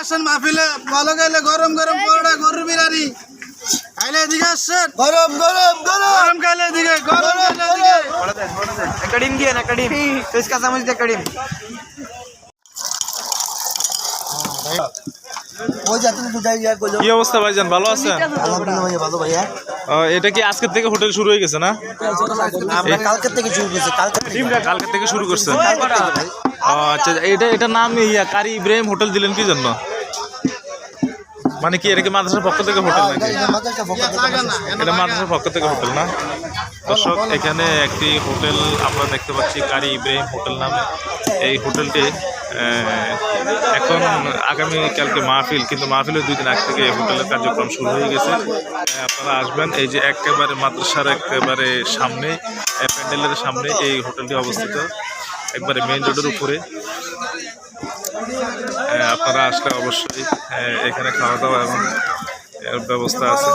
আসেন মাহফিলে ভালো গেলে গরম গরম পরোটা গরুর বিরিয়ানি খাইলে এদিকে আসছেন গরম গরম গরম গরম খাইলে এদিকে গরম খাইলে এদিকে একটা ডিম দিয়ে একটা ডিম পেঁচ কাঁচা মরিচ কি অবস্থা ভাইজান ভালো আছেন? এটা কি আজকের থেকে হোটেল শুরু হয়ে গেছে না? কালকের থেকে শুরু করছি শুরু কালকের থেকে ভাই। ও, আচ্ছা এটা এটা নাম ইয়া কারি ইব্রাহিম হোটেল দিলেন কি জন্য? মানে কি এটা কি মাদ্রাসার পক্ষ থেকে হোটেল নাকি? এটা মাদ্রাসার পক্ষ থেকে হোটেল না? দর্শক এখানে একটি হোটেল আমরা দেখতে পাচ্ছি কারি ইব্রাহিম হোটেল নামে। এই হোটেলটি এখন আগামী কালকে মাহফিল, কিন্তু মাহফিলের দুই দিন আগ থেকে হোটেলের কার্যক্রম শুরু হয়ে গেছে। আপনারা আসবেন, এই যে একেবারে মাদ্রাসার একেবারে সামনে প্যান্ডেলের সামনে এই হোটেলটি অবস্থিত, একবারে মেইন রোডের উপরে। আপনারা আসলে অবশ্যই এখানে খাওয়া দাওয়া এবং ব্যবস্থা আছে।